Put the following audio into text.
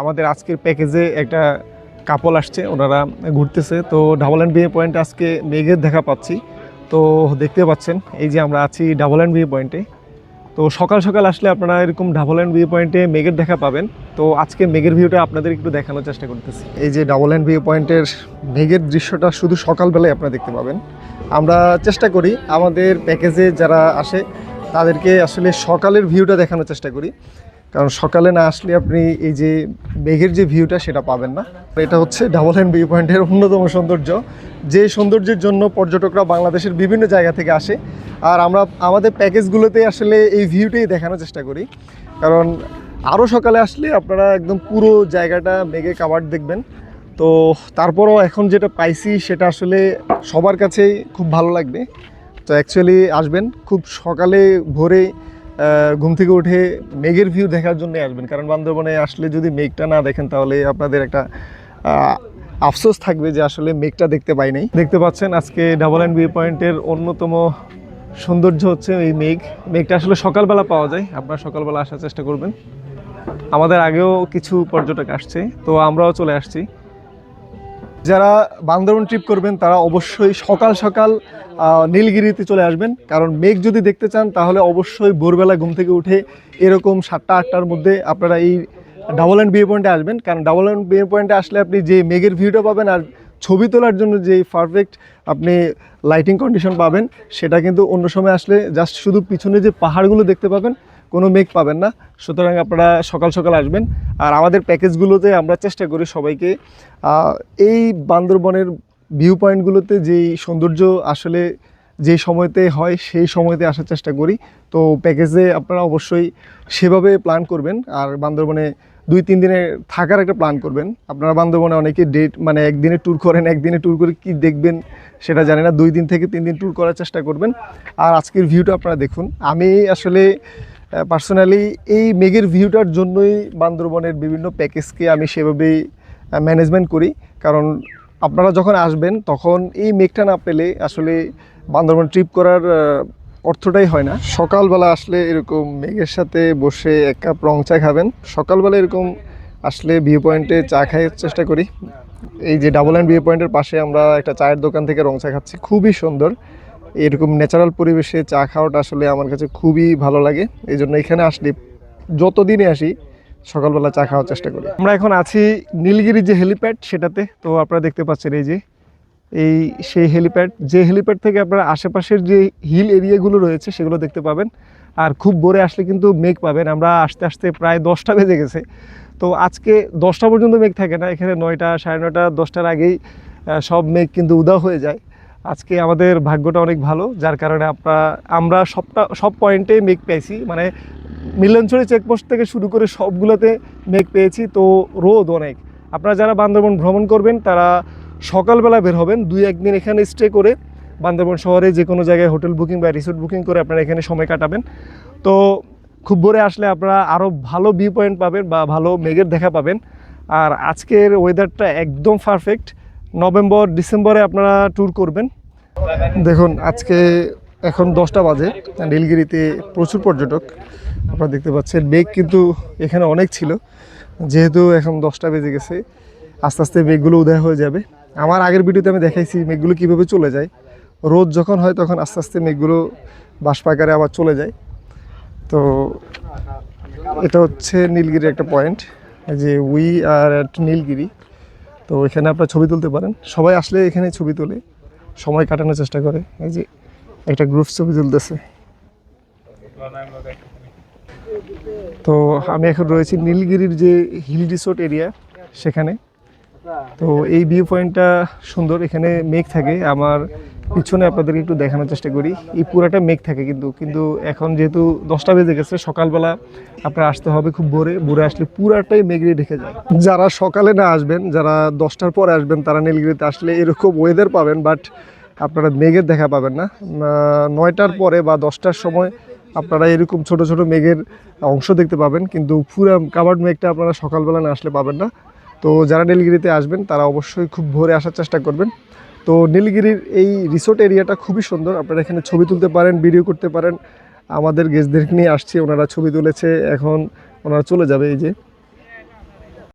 আমাদের আজকের প্যাকেজে একটা কাপল আসছে, ওনারা ঘুরতেছে। তো ডাবল অ্যান্ড বিয়ে পয়েন্টে আজকে মেঘের দেখা পাচ্ছি। তো দেখতে পাচ্ছেন, এই যে আমরা আছি ডাবল অ্যান্ড বিয়ে পয়েন্টে তো সকাল সকাল আসলে আপনারা এরকম ডাবল অ্যান্ড ভিউ পয়েন্টে মেঘের দেখা পাবেন। তো আজকে মেঘের ভিউটা আপনাদের একটু দেখানোর চেষ্টা করতেছি। এই যে ডাবল অ্যান্ড ভিউ পয়েন্টের মেঘের দৃশ্যটা শুধু সকালবেলায় আপনারা দেখতে পাবেন। আমরা চেষ্টা করি আমাদের প্যাকেজে যারা আসে, তাদেরকে আসলে সকালের ভিউটা দেখানোর চেষ্টা করি। কারণ সকালে না আসলে আপনি এই যে মেঘের যে ভিউটা সেটা পাবেন না। এটা হচ্ছে ডাবল হ্যান্ড ভিউ পয়েন্টের অন্যতম সৌন্দর্য। যে সৌন্দর্যের জন্য পর্যটকরা বাংলাদেশের বিভিন্ন জায়গা থেকে আসে। আর আমরা, আমাদের প্যাকেজগুলোতে আসলে এই ভিউটাই দেখানোর চেষ্টা করি। কারণ আরও সকালে আসলে আপনারা একদম পুরো জায়গাটা মেঘে কাভার দেখবেন। তো তারপরও এখন যেটা পাইছি সেটা আসলে সবার কাছেই খুব ভালো লাগবে। তো অ্যাকচুয়ালি আসবেন। খুব সকালে ভোরে ঘুম থেকে উঠে মেঘের ভিউ দেখার জন্য আসবেন। কারণ বান্দরবনে আসলে যদি মেঘটা না দেখেন, তাহলে আপনাদের একটা আফসোস থাকবে যে আসলে মেঘটা দেখতে পাই নাই। দেখতে পাচ্ছেন আজকে ডাবল অ্যান্ড ভিউ পয়েন্টের অন্যতম সৌন্দর্য হচ্ছে এই মেঘ। মেঘটা আসলে সকালবেলা পাওয়া যায়। আপনারা সকালবেলা আসার চেষ্টা করবেন। আমাদের আগেও কিছু পর্যটক আসছে, তো আমরাও চলে আসছি। যারা বান্দরবন ট্রিপ করবেন, তারা অবশ্যই সকাল সকাল নীলগিরিতে চলে আসবেন। কারণ মেঘ যদি দেখতে চান, তাহলে অবশ্যই ভোরবেলা ঘুম থেকে উঠে এরকম সাতটা, আটটার মধ্যে আপনারা এই ডাবল অ্যান্ড বিয়ে পয়েন্টে আসবেন। কারণ ডাবল অ্যান্ড বিয়ে পয়েন্টে আসলে আপনি যে মেঘের ভিউটা পাবেন আর ছবি তোলার জন্য যে পারফেক্ট আপনি লাইটিং কন্ডিশন পাবেন, সেটা কিন্তু অন্য সময় আসলে জাস্ট শুধু পিছনে যে পাহাড়গুলো দেখতে পাবেন কোনো মেঘ পাবেন না। সুতরাং আপনারা সকাল সকাল আসবেন। আর আমাদের প্যাকেজগুলোতে আমরা চেষ্টা করি সবাইকে এই বান্দরবনের ভিউ পয়েন্টগুলোতে যেই সৌন্দর্য আসলে যে সময়তে হয়, সেই সময়তে আসার চেষ্টা করি। তো প্যাকেজে আপনারা অবশ্যই সেভাবে প্ল্যান করবেন। আর বান্দরবনে দুই, তিন দিনে থাকার একটা প্ল্যান করবেন। আপনারা বান্দরবনে অনেকে ডেট মানে একদিনে ট্যুর করেন, একদিনে ট্যুর করে কি দেখবেন সেটা জানি না। দুই দিন থেকে তিন দিন ট্যুর করার চেষ্টা করবেন। আর আজকের ভিউটা আপনারা দেখুন। আমি আসলে পার্সোনালি এই মেঘের ভিউটার জন্যই বান্দরবনের বিভিন্ন প্যাকেজকে আমি সেভাবেই ম্যানেজমেন্ট করি। কারণ আপনারা যখন আসবেন, তখন এই মেঘটা না পেলে আসলে বান্দরবন ট্রিপ করার অর্থটাই হয় না। সকালবেলা আসলে এরকম মেঘের সাথে বসে এক কাপ রং চা খাবেন। সকালবেলা এরকম আসলে ভিউ পয়েন্টে চা খাইয়ের চেষ্টা করি। এই যে ডাবল অ্যান্ড ভিউ পয়েন্টের পাশে আমরা একটা চায়ের দোকান থেকে রং চা খাচ্ছি। খুবই সুন্দর। এরকম ন্যাচারাল পরিবেশে চা খাওয়াটা আসলে আমার কাছে খুবই ভালো লাগে। এই জন্য এখানে আসলে যতদিনে আসি, সকালবেলা চা খাওয়ার চেষ্টা করি। আমরা এখন আছি নীলগিরি যে হেলিপ্যাড সেটাতে। তো আপনারা দেখতে পাচ্ছেন এই যে, এই সেই হেলিপ্যাড যে হেলিপ্যাড থেকে আপনারা আশেপাশের যে হিল এরিয়াগুলো রয়েছে, সেগুলো দেখতে পাবেন। আর খুব ভোরে আসলে কিন্তু মেঘ পাবেন। আমরা আসতে আসতে প্রায় দশটা বেজে গেছে। তো আজকে দশটা পর্যন্ত মেঘ থাকে না। এখানে নয়টা, সাড়ে নয়টা, দশটার আগেই সব মেঘ কিন্তু উদাও হয়ে যায়। আজকে আমাদের ভাগ্যটা অনেক ভালো, যার কারণে আমরা আমরা সবটা, সব পয়েন্টে মেঘ পেয়েছি। মানে মিলনচুরি চেকপোস্ট থেকে শুরু করে সবগুলোতে মেঘ পেয়েছি, তো রোদ অনেক। আপনারা যারা বান্দরবন ভ্রমণ করবেন, তারা সকালবেলা বের হবেন, দুই একদিন এখানে স্টে করে বান্দরবন শহরে যে কোনো জায়গায় হোটেল বুকিং বা রিসোর্ট বুকিং করে আপনারা এখানে সময় কাটাবেন। তো খুব ভোরে আসলে আপনারা আরও ভালো ভিউ পয়েন্ট পাবেন বা ভালো মেঘের দেখা পাবেন। আর আজকের ওয়েদারটা একদম পারফেক্ট নভেম্বর, ডিসেম্বরে আপনারা ট্যুর করবেন। দেখুন, আজকে এখন দশটা বাজে, নীলগিরিতে প্রচুর পর্যটক। আপনারা দেখতে পাচ্ছেন, মেঘ কিন্তু এখানে অনেক ছিল। যেহেতু এখন দশটা বেজে গেছে, আস্তে আস্তে মেঘগুলো উদয় হয়ে যাবে। আমার আগের ভিডিওতে আমি দেখাইছি মেঘগুলো কীভাবে চলে যায়। রোদ যখন হয় তখন আস্তে আস্তে মেঘগুলো বাষ্পাকারে আবার চলে যায়। তো এটা হচ্ছে নীলগিরির একটা পয়েন্ট যে উই আর অ্যাট নীলগিরি। তো এখানে আপনারা ছবি তুলতে পারেন। সবাই আসলে এখানে ছবি তোলে, সময় কাটানোর চেষ্টা করে। এই যে একটা গ্রুপ ছবি তুলতেছে। তো আমি এখন রয়েছি নীলগিরির যে হিল রিসোর্ট এরিয়া সেখানে। তো এই ভিউ পয়েন্টটা সুন্দর, এখানে মেঘ থাকে। আমার পিছনে আপনাদেরকে একটু দেখানোর চেষ্টা করি। এই পুরাটা মেঘ থাকে কিন্তু কিন্তু এখন যেহেতু দশটা বেজে গেছে, সকালবেলা আপনার আসতে হবে খুব ভোরে ভোরে আসলে পুরাটাই মেঘে ঢেকে যায়। যারা সকালে না আসবেন, যারা দশটার পরে আসবেন, তারা নীলগিরিতে আসলে এরকম ওয়েদার পাবেন বাট আপনারা মেঘের দেখা পাবেন না। নয়টার পরে বা দশটার সময় আপনারা এরকম ছোট ছোট মেঘের অংশ দেখতে পাবেন, কিন্তু পুরো কাভার্ড মেঘটা আপনারা সকালবেলা না আসলে পাবেন না। তো যারা নীলগিরিতে আসবেন, তারা অবশ্যই খুব ভোরে আসার চেষ্টা করবেন। তো নীলগিরির এই রিসোর্ট এরিয়াটা খুবই সুন্দর। আপনারা এখানে ছবি তুলতে পারেন ভিডিও করতে পারেন। আমাদের গেস্টদের নিয়ে আসছি, ওনারা ছবি তুলেছে, এখন ওনারা চলে যাবে এই যে।